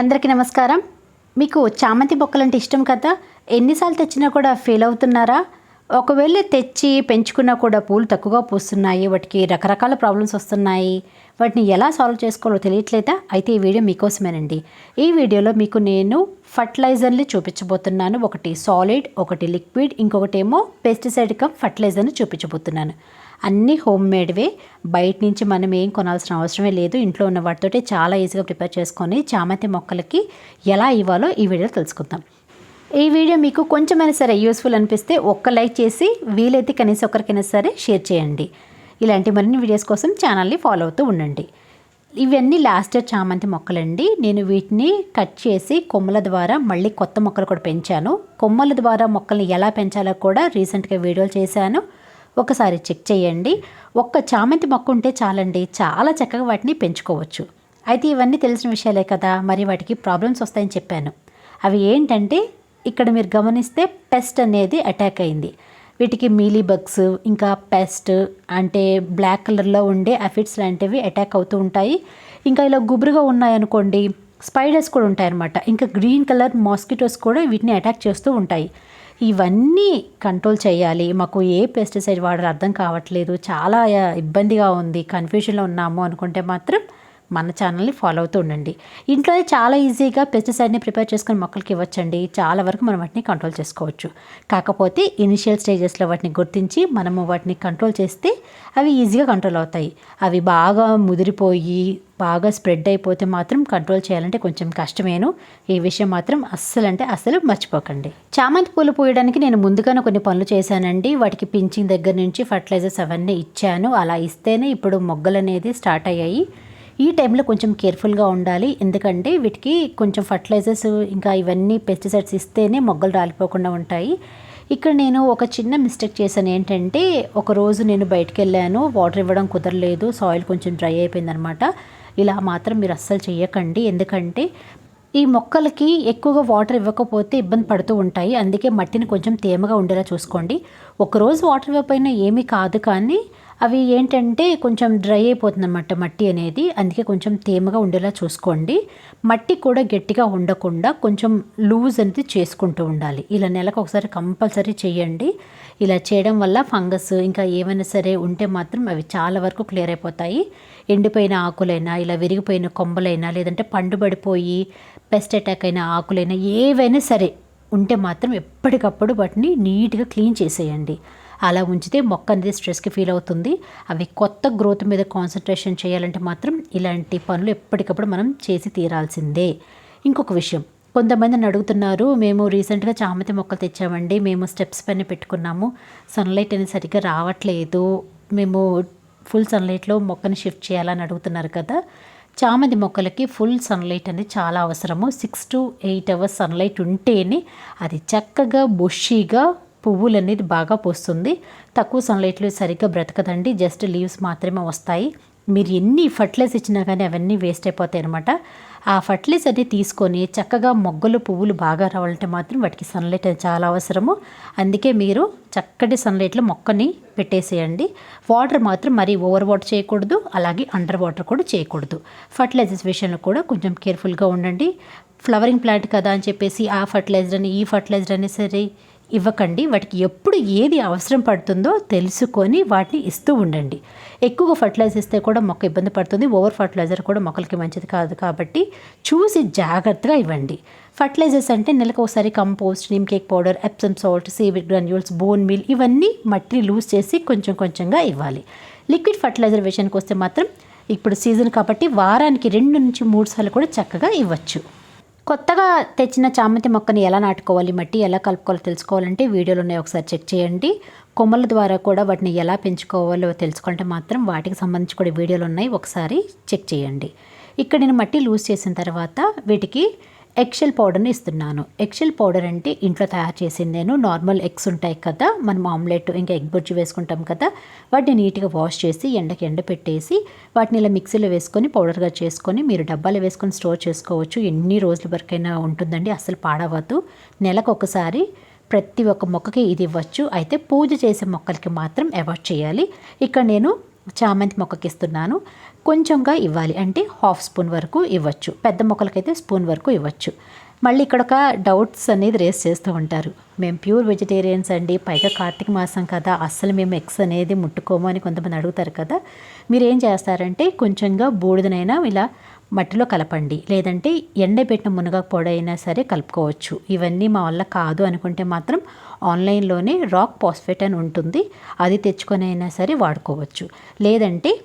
అందరికీ నమస్కారం. మీకు చామంతి మొక్కలంటే ఇష్టం కదా? ఎన్నిసార్లు తెచ్చినా కూడా ఫెయిల్ అవుతున్నారా? ఒకవేళ తెచ్చి పెంచుకున్నా కూడా పూలు తక్కువగా పూస్తున్నాయి. వాటికి రకరకాల ప్రాబ్లమ్స్ వస్తున్నాయి. వాటిని ఎలా సాల్వ్ చేసుకోవాలో తెలియట్లేదా? అయితే ఈ వీడియో మీకోసమేనండి. ఈ వీడియోలో మీకు నేను ఫర్టిలైజర్ని చూపించబోతున్నాను. ఒకటి సాలిడ్ ఒకటి లిక్విడ్ ఇంకొకటి ఏమో పెస్టిసైడ్ కమ్ ఫర్టిలైజర్ని చూపించబోతున్నాను. అన్నీ హోమ్ మేడ్వే. బయట నుంచి మనం ఏం కొనాల్సిన అవసరమే లేదు. ఇంట్లో ఉన్న వాటితోటి చాలా ఈజీగా ప్రిపేర్ చేసుకొని చామంతి మొక్కలకి ఎలా ఇవ్వాలో ఈ వీడియోలో తెలుసుకుందాం. ఈ వీడియో మీకు కొంచెమైనా సరే యూస్ఫుల్ అనిపిస్తే ఒక్క లైక్ చేసి వీలైతే కనీసం ఒకరికైనా సరే షేర్ చేయండి. ఇలాంటి మరిన్ని వీడియోస్ కోసం ఛానల్ని ఫాలో అవుతూ ఉండండి. ఇవన్నీ లాస్ట్ ఇయర్ చామంతి మొక్కలండి. నేను వీటిని కట్ చేసి కొమ్మల ద్వారా మళ్ళీ కొత్త మొక్కలు కూడా పెంచాను. కొమ్మల ద్వారా మొక్కల్ని ఎలా పెంచాలో కూడా రీసెంట్గా వీడియోలు చేశాను. ఒకసారి చెక్ చేయండి. ఒక్క చామంతి మొక్క ఉంటే చాలండి. చాలా చక్కగా వాటిని పెంచుకోవచ్చు. అయితే ఇవన్నీ తెలిసిన విషయాలే కదా. మరి వాటికి ప్రాబ్లమ్స్ వస్తాయని చెప్పాను. అవి ఏంటంటే ఇక్కడ మీరు గమనిస్తే పెస్ట్ అనేది అటాక్ అయింది. వీటికి మీలీ బగ్స్ ఇంకా పెస్ట్ అంటే బ్లాక్ కలర్లో ఉండే అఫిడ్స్ లాంటివి అటాక్ అవుతూ ఉంటాయి. ఇంకా ఇలా గుబురుగా ఉన్నాయనుకోండి స్పైడర్స్ కూడా ఉంటాయన్నమాట. ఇంకా గ్రీన్ కలర్ మాస్కిటోస్ కూడా వీటిని అటాక్ చేస్తూ ఉంటాయి. ఇవన్నీ కంట్రోల్ చేయాలి. మాకు ఏ పెస్టిసైడ్ వాడాలో అర్థం కావట్లేదు. చాలా ఇబ్బందిగా ఉంది. కన్ఫ్యూజన్లో ఉన్నాము అనుకుంటే మాత్రం మన ఛానల్ని ఫాలో అవుతూ ఉండండి. ఇంట్లో చాలా ఈజీగా పెస్టిసైడ్ని ప్రిపేర్ చేసుకుని మొక్కలకి ఇవ్వచ్చండి. చాలా వరకు మనం వాటిని కంట్రోల్ చేసుకోవచ్చు. కాకపోతే ఇనిషియల్ స్టేజెస్లో వాటిని గుర్తించి మనము వాటిని కంట్రోల్ చేస్తే అవి ఈజీగా కంట్రోల్ అవుతాయి. అవి బాగా ముదిరిపోయి బాగా స్ప్రెడ్ అయిపోతే మాత్రం కంట్రోల్ చేయాలంటే కొంచెం కష్టమేను. ఈ విషయం మాత్రం అస్సలు అంటే అస్సలు మర్చిపోకండి. చామంతి పూలు పూయడానికి నేను ముందుగానే కొన్ని పనులు చేశానండి. వాటికి పించింగ్ దగ్గర నుంచి ఫర్టిలైజర్స్ అవన్నీ ఇచ్చాను. అలా ఇస్తేనే ఇప్పుడు మొగ్గలు అనేది స్టార్ట్ అయ్యాయి. ఈ టైంలో కొంచెం కేర్ఫుల్గా ఉండాలి. ఎందుకంటే వీటికి కొంచెం ఫర్టిలైజర్స్ ఇంకా ఇవన్నీ పెస్టిసైడ్స్ ఇస్తేనే మొగ్గలు రాలిపోకుండా ఉంటాయి. ఇక్కడ నేను ఒక చిన్న మిస్టేక్ చేశాను. ఏంటంటే ఒకరోజు నేను బయటకు వెళ్ళాను వాటర్ ఇవ్వడం కుదరలేదు. సాయిల్ కొంచెం డ్రై అయిపోయిందనమాట. ఇలా మాత్రం మీరు అస్సలు చేయకండి ఎందుకంటే ఈ మొక్కలకి ఎక్కువగా వాటర్ ఇవ్వకపోతే ఇబ్బంది పడుతూ ఉంటాయి. అందుకే మట్టిని కొంచెం తేమగా ఉండేలా చూసుకోండి. ఒకరోజు వాటర్ ఇవ్వకపోయినా ఏమీ కాదు కానీ అవి ఏంటంటే కొంచెం డ్రై అయిపోతుంది అనమాట మట్టి అనేది. అందుకే కొంచెం తేమగా ఉండేలా చూసుకోండి. మట్టి కూడా గట్టిగా ఉండకుండా కొంచెం లూజ్ అనేది చేసుకుంటూ ఉండాలి. ఇలా నెలకు ఒకసారి కంపల్సరీ చేయండి. ఇలా చేయడం వల్ల ఫంగస్ ఇంకా ఏమైనా సరే ఉంటే మాత్రం అవి చాలా వరకు క్లియర్ అయిపోతాయి. ఎండిపోయిన ఆకులైనా ఇలా విరిగిపోయిన కొమ్మలైనా లేదంటే పండుబడిపోయి పెస్ట్ అటాక్ అయిన ఆకులైనా ఏవైనా సరే ఉంటే మాత్రం ఎప్పటికప్పుడు వాటిని నీట్గా క్లీన్ చేసేయండి. అలా ఉంచితే మొక్క అనేది స్ట్రెస్కి ఫీల్ అవుతుంది. అవి కొత్త గ్రోత్ మీద కాన్సన్ట్రేషన్ చేయాలంటే మాత్రం ఇలాంటి పనులు ఎప్పటికప్పుడు మనం చేసి తీరాల్సిందే. ఇంకొక విషయం కొంతమంది అడుగుతున్నారు మేము రీసెంట్గా చామంతి మొక్కలు తెచ్చామండి మేము స్టెప్స్ పైన పెట్టుకున్నాము సన్లైట్ అనేది సరిగ్గా రావట్లేదు మేము ఫుల్ సన్లైట్లో మొక్కని షిఫ్ట్ చేయాలని అడుగుతున్నారు కదా చామంతి మొక్కలకి ఫుల్ సన్లైట్ అనేది చాలా అవసరము. Six to eight hours sunlight ఉంటేనే అది చక్కగా బుషీగా పువ్వులు అనేది బాగా పోస్తుంది. తక్కువ సన్లైట్లో సరిగ్గా బ్రతకదండి. జస్ట్ లీవ్స్ మాత్రమే వస్తాయి. మీరు ఎన్ని ఫర్టిలైజ్ ఇచ్చినా కానీ అవన్నీ వేస్ట్ అయిపోతాయి అనమాట ఆ ఫర్టిలైజ్ అనేది తీసుకొని చక్కగా మొగ్గలు పువ్వులు బాగా రావాలంటే మాత్రం వాటికి సన్లైట్ చాలా అవసరము. అందుకే మీరు చక్కటి సన్లైట్లో మొక్కని పెట్టేసేయండి. వాటర్ మాత్రం మరీ ఓవర్ వాటర్ చేయకూడదు. అలాగే అండర్ వాటర్ కూడా చేయకూడదు. ఫర్టిలైజర్స్ విషయంలో కూడా కొంచెం కేర్ఫుల్గా ఉండండి. ఫ్లవరింగ్ ప్లాంట్ కదా అని చెప్పేసి ఆ ఫర్టిలైజర్ అని ఈ ఫర్టిలైజర్ అని సరే ఇవ్వకండి. వాటికి ఎప్పుడు ఏది అవసరం పడుతుందో తెలుసుకొని వాటిని ఇస్తూ ఉండండి. ఎక్కువగా ఫర్టిలైజర్ ఇస్తే కూడా మొక్క ఇబ్బంది పడుతుంది. ఓవర్ ఫర్టిలైజర్ కూడా మొక్కలకి మంచిది కాదు కాబట్టి చూసి జాగ్రత్తగా ఇవ్వండి. ఫర్టిలైజర్స్ అంటే నెలకు ఒకసారి compost neem cake powder Epsom salt seaweed granules bone meal ఇవన్నీ మట్టిని లూజ్ చేసి కొంచెం కొంచెంగా ఇవ్వాలి. లిక్విడ్ ఫర్టిలైజర్ విషయానికి వస్తే మాత్రం ఇప్పుడు సీజన్ కాబట్టి వారానికి రెండు నుంచి మూడు సార్లు కూడా చక్కగా ఇవ్వచ్చు. కొత్తగా తెచ్చిన చామంతి మొక్కని ఎలా నాటుకోవాలి మట్టి ఎలా కలుపుకోవాలో తెలుసుకోవాలంటే వీడియోలు ఉన్నాయి ఒకసారి చెక్ చేయండి. కొమ్మల ద్వారా కూడా వాటిని ఎలా పెంచుకోవాలో తెలుసుకుంటే మాత్రం వాటికి సంబంధించి కూడా వీడియోలు ఉన్నాయి ఒకసారి చెక్ చేయండి. ఇక్కడ నేను మట్టి లూజ్ చేసిన తర్వాత వీటికి ఎక్షెల్ పౌడర్ని ఇస్తున్నాను. ఎక్షెల్ పౌడర్ అంటే ఇంట్లో తయారు చేసింది నేను నార్మల్ ఎగ్స్ ఉంటాయి కదా. మనం ఆమ్లెట్ ఇంకా ఎగ్ బుజ్జి వేసుకుంటాం కదా. వాటిని నీట్గా వాష్ చేసి ఎండకి ఎండ పెట్టేసి వాటిని ఇలా మిక్సీలో వేసుకొని పౌడర్గా చేసుకొని మీరు డబ్బాలో వేసుకొని స్టోర్ చేసుకోవచ్చు. ఎన్ని రోజుల వరకైనా ఉంటుందండి. అసలు పాడవద్దు. నెలకు ఒకసారి ప్రతి ఒక్క మొక్కకి ఇది ఇవ్వచ్చు. అయితే పూజ చేసే మొక్కలకి మాత్రం అవాయిడ్ చేయాలి. ఇక్కడ నేను చామంతి మొక్కకి ఇస్తున్నాను. కొంచెంగా ఇవ్వాలి. అంటే హాఫ్ స్పూన్ వరకు ఇవ్వచ్చు. పెద్ద మొక్కలకైతే స్పూన్ వరకు ఇవ్వచ్చు. మళ్ళీ ఇక్కడ ఒక డౌట్స్ అనేది రేస్ చేస్తూ ఉంటారు. మేము ప్యూర్ వెజిటేరియన్స్ అండి. పైగా కార్తీక మాసం కదా. అస్సలు మేము ఎగ్స్ అనేది ముట్టుకోము అని కొంతమంది అడుగుతారు కదా. మీరు ఏం చేస్తారంటే కొంచెంగా బూడిదనైనా ఇలా మట్టిలో కలపండి. లేదంటే ఎండబెట్టిన మునగ పొడి అయినా సరే కలుపుకోవచ్చు. ఇవన్నీ మా వల్ల కాదు అనుకుంటే మాత్రం ఆన్లైన్లోనే రాక్ పాస్ఫేట్ అని ఉంటుంది. అది తెచ్చుకొని అయినా సరే వాడుకోవచ్చు. లేదంటే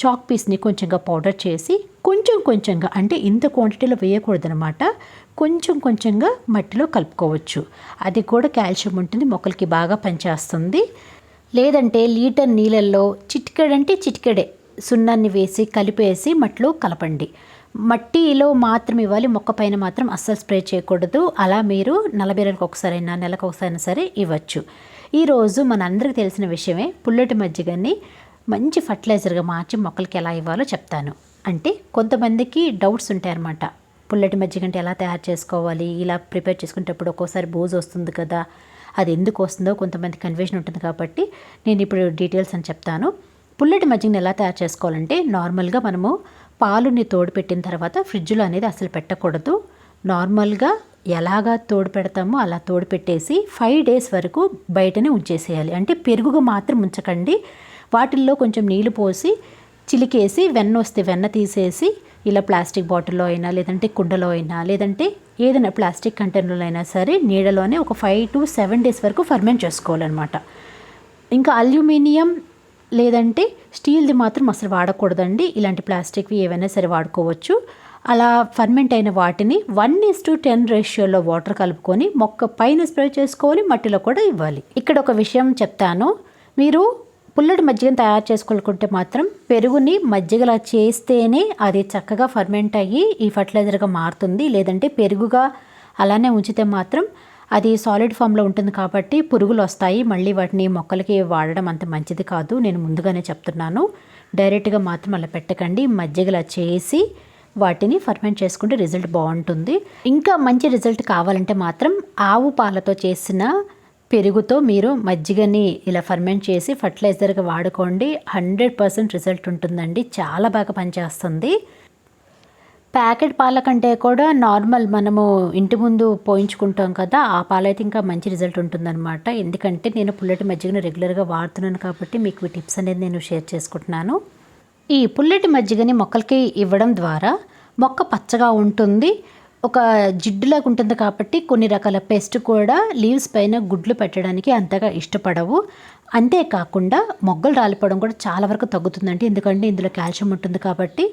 చాక్ పీస్ని కొంచెంగా పౌడర్ చేసి కొంచెం కొంచెంగా అంటే ఇంత క్వాంటిటీలో వేయకూడదనమాట కొంచెం కొంచెంగా మట్టిలో కలుపుకోవచ్చు. అది కూడా కాల్షియం ఉంటుంది మొక్కలకి బాగా పనిచేస్తుంది. లేదంటే లీటర్ నీళ్ళల్లో చిటికెడంటే చిటికెడే సున్నాన్ని వేసి కలిపేసి మట్టిలో కలపండి. మట్టిలో మాత్రం ఇవ్వాలి మొక్క పైన మాత్రం అస్సలు స్ప్రే చేయకూడదు. అలా మీరు నలభై రోజులకు ఒకసారైనా నెలకు ఒకసారైనా సరే ఇవ్వచ్చు. ఈరోజు మనందరికీ తెలిసిన విషయమే పుల్లటి మజ్జిగని మంచి ఫర్టిలైజర్గా మార్చి మొక్కలకి ఎలా ఇవ్వాలో చెప్తాను. అంటే కొంతమందికి డౌట్స్ ఉంటాయన్నమాట. పుల్లటి మజ్జిగ అంటే ఎలా తయారు చేసుకోవాలి? ఇలా ప్రిపేర్ చేసుకునేటప్పుడు ఒక్కోసారి బోజ్ వస్తుంది కదా అది ఎందుకు వస్తుందో కొంతమంది కన్ఫ్యూజన్ ఉంటుంది కాబట్టి నేను ఇప్పుడు డీటెయిల్స్ అని చెప్తాను. పుల్లటి మజ్జిగని ఎలా తయారు చేసుకోవాలంటే నార్మల్గా మనము పాలుని తోడు పెట్టిన తర్వాత ఫ్రిడ్జ్లో అనేది అసలు పెట్టకూడదు. నార్మల్గా ఎలాగా తోడు పెడతామో అలా తోడు పెట్టేసి ఫైవ్ డేస్ వరకు బయటనే ఉంచేసేయాలి. అంటే పెరుగుగా మాత్రం ఉంచకండి. వాటిల్లో కొంచెం నీళ్ళు పోసి చిలికేసి వెన్న వస్తే వెన్న తీసేసి ఇలా ప్లాస్టిక్ బాటిల్లో అయినా లేదంటే కుండలో అయినా లేదంటే ఏదైనా ప్లాస్టిక్ కంటైనర్లో అయినా సరే నీడలోనే ఒక ఫైవ్ టు సెవెన్ డేస్ వరకు ఫర్మెంట్ చేసుకోవాలన్నమాట. ఇంకా అల్యూమినియం లేదంటే స్టీల్ది మాత్రం అసలు వాడకూడదండి. ఇలాంటి ప్లాస్టిక్వి ఏవైనా సరే వాడుకోవచ్చు. అలా ఫర్మెంట్ అయిన వాటిని వన్ ఇస్ టు టెన్ రేషియోలో వాటర్ కలుపుకొని మొక్క పైన స్ప్రే చేసుకోవాలి మట్టిలో కూడా ఇవ్వాలి. ఇక్కడ ఒక విషయం చెప్తాను. మీరు పుల్లటి మజ్జిగను తయారు చేసుకోవాలనుకుంటే మాత్రం పెరుగుని మజ్జిగలా చేస్తేనే అది చక్కగా ఫర్మెంట్ అయ్యి ఈ ఫర్టిలైజర్గా మారుతుంది. లేదంటే పెరుగుగా అలానే ఉంచితే మాత్రం అది సాలిడ్ ఫామ్లో ఉంటుంది కాబట్టి పురుగులు వస్తాయి. మళ్ళీ వాటిని మొక్కలకి వాడడం అంత మంచిది కాదు. నేను ముందుగానే చెప్తున్నాను. డైరెక్ట్గా మాత్రం అలా పెట్టకండి. మజ్జిగలా చేసి వాటిని ఫర్మెంట్ చేసుకుంటే రిజల్ట్ బాగుంటుంది. ఇంకా మంచి రిజల్ట్ కావాలంటే మాత్రం ఆవు పాలతో చేసిన పెరుగుతో మీరు మజ్జిగని ఇలా ఫర్మెంట్ చేసి ఫర్టిలైజర్గా వాడుకోండి. హండ్రెడ్ పర్సెంట్ రిజల్ట్ ఉంటుందండి. చాలా బాగా పనిచేస్తుంది. ప్యాకెట్ పాల కంటే కూడా నార్మల్ మనము ఇంటి ముందు పోయించుకుంటాం కదా ఆ పాలైతే ఇంకా మంచి రిజల్ట్ ఉంటుందన్నమాట. ఎందుకంటే నేను పుల్లటి మజ్జిగను రెగ్యులర్గా వాడుతున్నాను కాబట్టి మీకు ఈ టిప్స్ అనేది నేను షేర్ చేసుకుంటున్నాను. ఈ పుల్లటి మజ్జిగని మొక్కలకి ఇవ్వడం ద్వారా మొక్క పచ్చగా ఉంటుంది. ఒక జిడ్డులాగా ఉంటుంది కాబట్టి కొన్ని రకాల పెస్ట్ కూడా లీవ్స్ పైన గుడ్లు పెట్టడానికి అంతగా ఇష్టపడవు. అంతేకాకుండా మొగ్గలు రాలిపోవడం కూడా చాలా వరకు తగ్గుతుందండి. ఎందుకంటే ఇందులో కాల్షియం ఉంటుంది కాబట్టి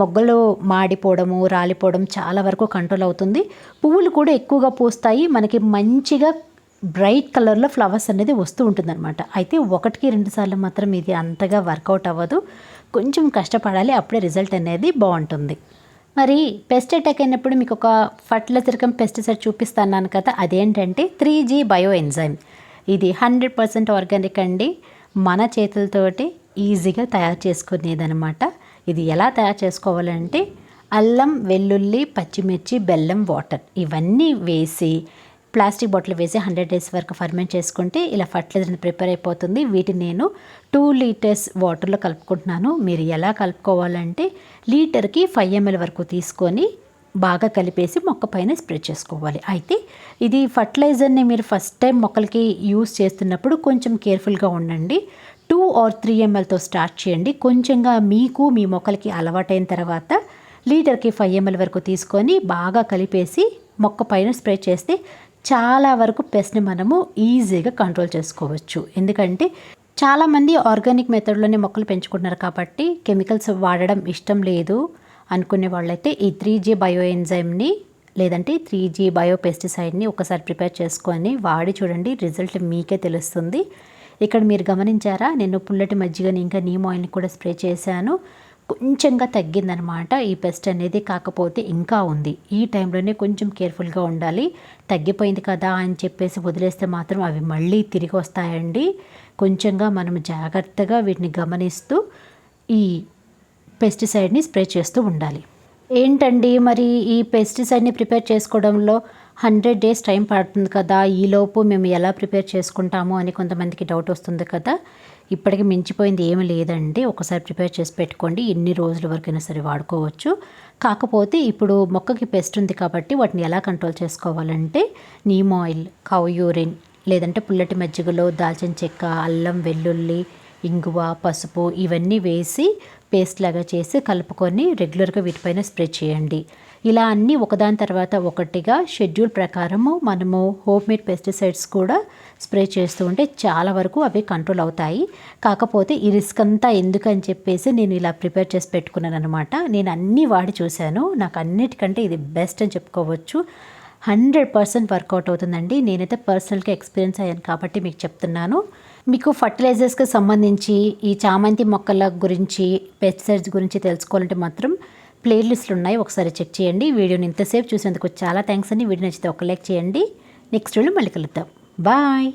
మొగ్గలు మాడిపోవడము రాలిపోవడం చాలా వరకు కంట్రోల్ అవుతుంది. పువ్వులు కూడా ఎక్కువగా పూస్తాయి. మనకి మంచిగా బ్రైట్ కలర్లో ఫ్లవర్స్ అనేది వస్తూ ఉంటుందన్నమాట. అయితే ఒకటికి రెండు సార్లు మాత్రం ఇది అంతగా వర్కౌట్ అవ్వదు. కొంచెం కష్టపడాలి. అప్పుడే రిజల్ట్ అనేది బాగుంటుంది. మరి పెస్ట్ అటాక్ అయినప్పుడు మీకు ఒక ఫర్టిలైజర్ పెస్టిసైడ్ చూపిస్తాను కదా అదేంటంటే త్రీ జీ బయో ఎంజైమ్ ఇది హండ్రెడ్ పర్సెంట్ ఆర్గానిక్ అండి. మన చేతులతోటి ఈజీగా తయారు చేసుకునేదనమాట ఇది ఎలా తయారు చేసుకోవాలంటే అల్లం వెల్లుల్లి పచ్చిమిర్చి బెల్లం వాటర్ ఇవన్నీ వేసి ప్లాస్టిక్ బాటిల్ వేసి హండ్రెడ్ డేస్ వరకు ఫర్మెంట్ చేసుకుంటే ఇలా ఫర్టిలైజర్ ప్రిపేర్ అయిపోతుంది. వీటిని నేను టూ లీటర్స్ వాటర్లో కలుపుకుంటున్నాను. మీరు ఎలా కలుపుకోవాలంటే లీటర్కి ఫైవ్ ఎంఎల్ వరకు తీసుకొని బాగా కలిపేసి మొక్క పైన స్ప్రే చేసుకోవాలి. అయితే ఇది ఫర్టిలైజర్ని మీరు ఫస్ట్ టైం మొక్కలకి యూస్ చేస్తున్నప్పుడు కొంచెం కేర్ఫుల్గా ఉండండి. టూ ఆర్ త్రీ ఎంఎల్తో స్టార్ట్ చేయండి. కొంచెంగా మీకు మీ మొక్కలకి అలవాటైన తర్వాత లీటర్కి ఫైవ్ ఎంఎల్ వరకు తీసుకొని బాగా కలిపేసి మొక్క పైన స్ప్రే చేస్తే చాలా వరకు పెస్ట్ని మనము ఈజీగా కంట్రోల్ చేసుకోవచ్చు. ఎందుకంటే చాలామంది ఆర్గానిక్ మెథడ్లోనే మొక్కలు పెంచుకుంటున్నారు కాబట్టి కెమికల్స్ వాడడం ఇష్టం లేదు. అనుకునే వాళ్ళైతే ఈ త్రీ జీ బయో ఎంజైమ్ని లేదంటే త్రీ జీ బయో పెస్టిసైడ్ని ఒకసారి ప్రిపేర్ చేసుకొని వాడి చూడండి రిజల్ట్ మీకే తెలుస్తుంది. ఇక్కడ మీరు గమనించారా? నేను పుల్లటి మజ్జిగని ఇంకా నీమ్ ఆయిల్ని కూడా స్ప్రే చేశాను. కొంచెంగా తగ్గిందనమాట. ఈ పెస్ట్ అనేది కాకపోతే ఇంకా ఉంది. ఈ టైంలోనే కొంచెం కేర్ఫుల్గా ఉండాలి. తగ్గిపోయింది కదా అని చెప్పేసి వదిలేస్తే మాత్రం అవి మళ్ళీ తిరిగి వస్తాయండి. కొంచెంగా మనం జాగ్రత్తగా వీటిని గమనిస్తూ ఈ పెస్టిసైడ్ని స్ప్రే చేస్తూ ఉండాలి. ఏంటండి మరి ఈ పెస్టిసైడ్ని ప్రిపేర్ చేసుకోవడంలో హండ్రెడ్ డేస్ టైం పడుతుంది కదా? ఈలోపు మేము ఎలా ప్రిపేర్ చేసుకుంటాము అని కొంతమందికి డౌట్ వస్తుంది కదా? ఇప్పటికి మించిపోయింది ఏమీ లేదండి. ఒకసారి ప్రిపేర్ చేసి పెట్టుకోండి. ఎన్ని రోజుల వరకైనా సరే వాడుకోవచ్చు. కాకపోతే ఇప్పుడు మొక్కకి పెస్ట్ ఉంది కాబట్టి వాటిని ఎలా కంట్రోల్ చేసుకోవాలంటే నీమ్ ఆయిల్ కౌ యూరిన్ లేదంటే పుల్లటి మజ్జిగలో దాల్చిన చెక్క అల్లం వెల్లుల్లి ఇంగువ పసుపు ఇవన్నీ వేసి పేస్ట్ లాగా చేసి కలుపుకొని రెగ్యులర్గా వీటిపైన స్ప్రే చేయండి. ఇలా అన్నీ ఒకదాని తర్వాత ఒకటిగా షెడ్యూల్ ప్రకారము మనము హోమ్ మేడ్ పెస్టిసైడ్స్ కూడా స్ప్రే చేస్తూ ఉంటే చాలా వరకు అవి కంట్రోల్ అవుతాయి. కాకపోతే ఈ రిస్క్ అంతా ఎందుకని చెప్పేసి నేను ఇలా ప్రిపేర్ చేసి పెట్టుకున్నాను అనమాట నేను అన్నీ వాడి చూశాను. నాకు అన్నిటికంటే ఇది బెస్ట్ అని చెప్పుకోవచ్చు. హండ్రెడ్ పర్సెంట్ వర్కౌట్ అవుతుందండి. నేనైతే పర్సనల్గా ఎక్స్పీరియన్స్ అయ్యాను కాబట్టి మీకు చెప్తున్నాను. మీకు ఫర్టిలైజర్స్కి సంబంధించి ఈ చామంతి మొక్కల గురించి పెస్టిసైడ్స్ గురించి తెలుసుకోవాలంటే మాత్రం ప్లేలిస్ట్లు ఉన్నాయి. ఒకసారి చెక్ చేయండి. వీడియోని ఇంతసేపు చూసేందుకు చాలా థ్యాంక్స్ అండి. వీడియో నచ్చితే ఒక లైక్ చేయండి. నెక్స్ట్ వీడియో మళ్ళీ కలుద్దాం. బాయ్!